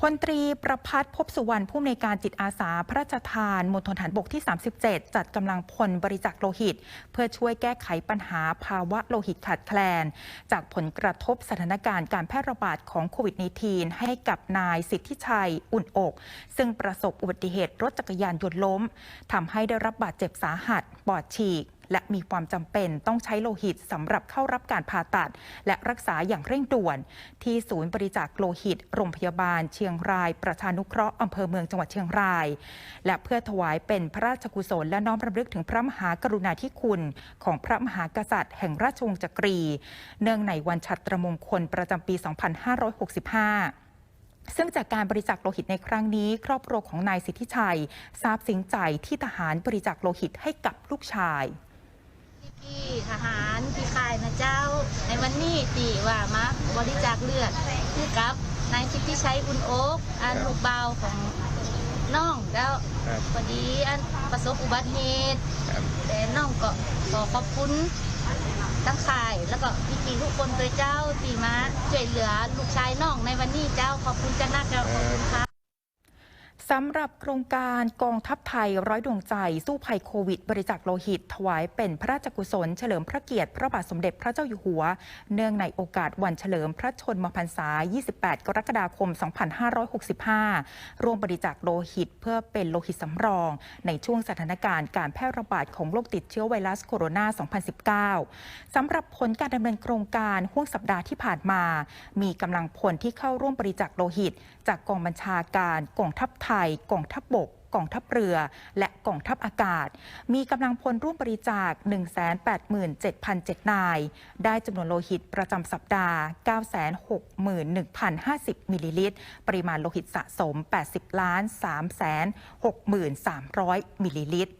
พลตรีประพัฒน์พบสุวรรณผู้อำนวยการจิตอาสา พระราชทานมณฑลฐานบกที่ 37 จัดกำลังพลบริจาคโลหิต เพื่อช่วยแก้ไขปัญหาภาวะโลหิตขาดแคลน จากผลกระทบสถานการณ์การแพร่ระบาดของโควิด -19 ให้กับนายสิทธิชัยอุ่นอก ซึ่งประสบอุบัติเหตุรถจักรยานยนต์ล้มทำให้ได้รับบาดเจ็บสาหัสปอดฉีก และมีความจำเป็นต้องใช้โลหิตสำหรับเข้ารับการผ่าตัด และรักษาอย่างเร่งด่วน ที่ศูนย์บริจาคโลหิต โรงพยาบาล เชียงราย ประชานุเคราะห์อำเภอเมืองจังหวัดเชียงราย และเพื่อถวายเป็นพระราชกุศลและน้อมรำลึกถึงพระมหากรุณาธิคุณของพระมหากษัตริย์ แห่งราชวงศ์จักรี เนื่องในวันฉัตรมงคลประจำปี 2565ซึ่งจากการบริจาคโลหิตในครั้งนี้ ครอบครัวของนายสิทธิชัยทราบซึ้งใจที่ทหารบริจาคโลหิตให้กับลูกชาย พี่ๆทหารพี่คายนะเจ้า ในวันนี้ตีว่ามาบริจาคเลือดคือกับนายชิตที่ใช้อุ่นโอ๊กอันลูกเบาวของน้องแล้วครับพอดีอันประสบอุบัติเหตุครับแต่น้องก็ขอขอบคุณทั้งข่ายแล้วก็พี่ๆทุกคนตัวเจ้าที่มาช่วยเหลือลูกชายน้องในวันนี้เจ้าขอบคุณจ้านักเจ้าขอบคุณค่ะ สำหรับโครงการกองทัพไทยร้อยดวงใจ สู้ภัยโควิด บริจาคโลหิต ถวายเป็นพระราชกุศล เฉลิมพระเกียรติพระบาทสมเด็จพระเจ้าอยู่หัว เนื่องในโอกาสวันเฉลิมพระชนมพรรษา 28 กรกฎาคม 2565 ร่วมบริจาคโลหิต เพื่อเป็นโลหิตสำรอง ในช่วงสถานการณ์การแพร่ระบาดของโรคติดเชื้อไวรัสโคโรนา 2019 สำหรับผลการดำเนินโครงการห่วงสัปดาห์ที่ผ่านมา มีกำลังพลที่เข้าร่วมบริจาคโลหิต จากกองบัญชาการกองทัพไทยกองทัพบบกกองทัพเรือ และกองทัพอากาศ มีกำลังพลร่วมบริจาค 187,007 นาย ได้จำนวนโลหิตประจำสัปดาห์ 961,050 มิลลิลิตร ปริมาณโลหิตสะสม 80 ล้าน3 6 3 0 0 มิลลิลิตร